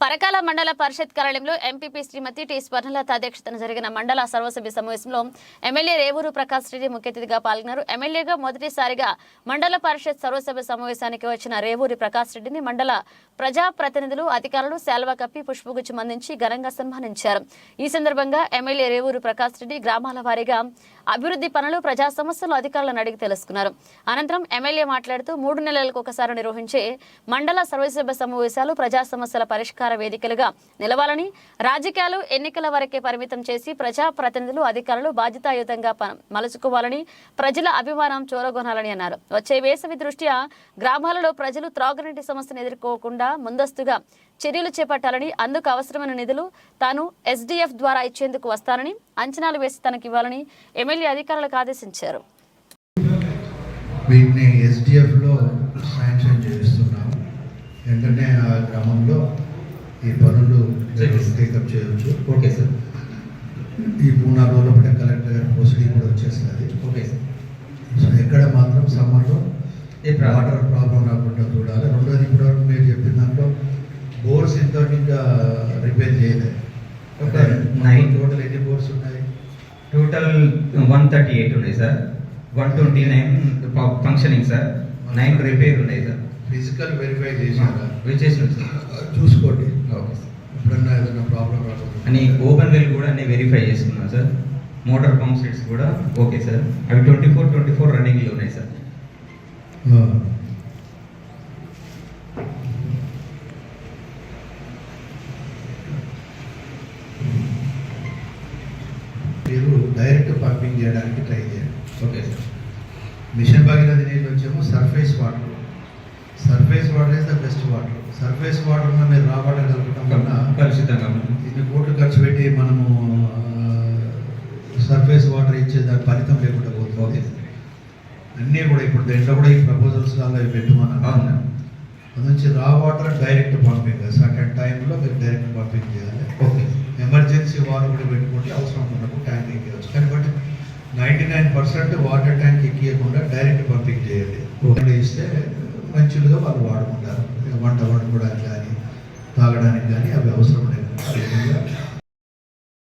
పరకాల మండల పరిషత్ కార్యాలయంలో ఎంపీపీ శ్రీమతి టి స్వర్ణలత అధ్యక్షతన జరిగిన మండల సర్వసభ్య సమావేశంలో ఎమ్మెల్యే రేవూరు ప్రకాష్ రెడ్డి ముఖ్య అతిథిగా పాల్గొన్నారు. ఎమ్మెల్యేగా మొదటిసారిగా మండల పరిషత్ సర్వసభ్య సమావేశానికి వచ్చిన రేవూరి ప్రకాష్ రెడ్డిని మండల ప్రజా ప్రతినిధులు అధికారులు శాల్వా కప్పి పుష్పగుచ్చం అందించి ఘనంగా సన్మానించారు. ఈ సందర్భంగా ఎమ్మెల్యే రేవూరు ప్రకాష్ రెడ్డి గ్రామాల వారీగా అభివృద్ధి పనులు ప్రజా సమస్యలు అధికారులను అడిగి తెలుసుకున్నారు. అనంతరం ఎమ్మెల్యే మాట్లాడుతూ మూడు నెలలకు ఒకసారి నిర్వహించే మండల సర్వసభ్య సమావేశాలు ప్రజా సమస్యల పరిష్కారం వేదికలుగా నిలవాలని రాజకీయాలు ఎన్నికల వరకే పరిమితం చేసి ప్రజా ప్రతినిధులు అధికారులు బాధ్యతాయుతంగా మలుచుకోవాలని ప్రజల అభిమానం చూరగొనాలని అన్నారు. వచ్చే వేసవి దృష్ట్యా గ్రామాలలో ప్రజలు త్రాగునీటి సమస్యను ఎదుర్కోకుండా ముందస్తుగా చర్యలు చేపట్టాలని అందుకు అవసరమైన నిధులు తాను ఎస్డీఎఫ్ ద్వారా ఇచ్చేందుకు వస్తానని అంచనాలు వేసి తనకి ఇవ్వాలని ఎమ్మెల్యే అధికారులకు ఆదేశించారు. వీటిని ఎస్డిఎఫ్లో శాంక్షన్ చేస్తున్నాము వెంటనే ఆ గ్రామంలో ఈ పనులు టేకప్ చేయవచ్చు. ఓకే సార్ ఈ మూడు నాలుగు రోజుల పట్ల కలెక్టర్ గారి ప్రొసీడింగ్ కూడా వచ్చేస్తుంది. ఓకే సార్ సో ఎక్కడ మాత్రం సమ్మర్లో వాటర్ ప్రాబ్లం రాకుండా చూడాలి. రెండోది ఇప్పటివరకు మీరు చెప్పిన దాంట్లో బోర్స్ ఇంతవరకు ఇంకా రిపేర్ చేయలేదు. నైన్ టోటల్ ఎన్ని బోర్స్ ఉన్నాయి? టోటల్ వన్ థర్టీ ఎయిట్ ఉన్నాయి sir one twenty nine functioning sir nine repair ఉన్నాయి సార్ ఫిజికల్ వెరిఫై సార్ చూసుకోండి. ఎప్పుడన్నా ఏదైనా ప్రాబ్లం అని ఓపెన్ వెల్ కూడా అన్ని వెరిఫై చేసుకున్నాం సార్ మోటార్ పంప్ సెట్స్ కూడా ఓకే సార్ అవి ట్వంటీ ఫోర్ ట్వంటీ ఫోర్ రన్నింగ్లో ఉన్నాయి సార్. మీరు డైరెక్ట్ పంపింగ్ చేయడానికి ట్రై చేయండి. ఓకే సార్ మిషన్ భగీరథ నీళ్ళు వచ్చేమో surface water surface water is the best water surface water మీరు వల్ల సర్ఫేస్ వాటర్ ఇచ్చే దాని ఫలితం లేకుండా ఓకే పోతుంది. సార్ అన్నీ కూడా ఇప్పుడు దీంట్లో కూడా ఈ ప్రపోజల్స్ అలా పెట్టుమన్నా అవునా. అది నుంచి రా వాటర్ డైరెక్ట్ పంపింగ్ సర్టన్ టైంలో మీరు డైరెక్ట్ పంపింగ్ చేయాలి. ఓకే ఎమర్జెన్సీ వాటర్ కూడా పెట్టుకుంటే అవసరం ఉన్నప్పుడు ట్యాంక్ ఎక్కివచ్చు కానీ but ninety nine percent water tank ఎక్కియకుండా direct pumping చేయాలి. ఇస్తే మంచిగా వాళ్ళు వాడుకుంటారు. వంట వండుకోవడానికి కానీ తాగడానికి కానీ అవి అవసరం లేదు.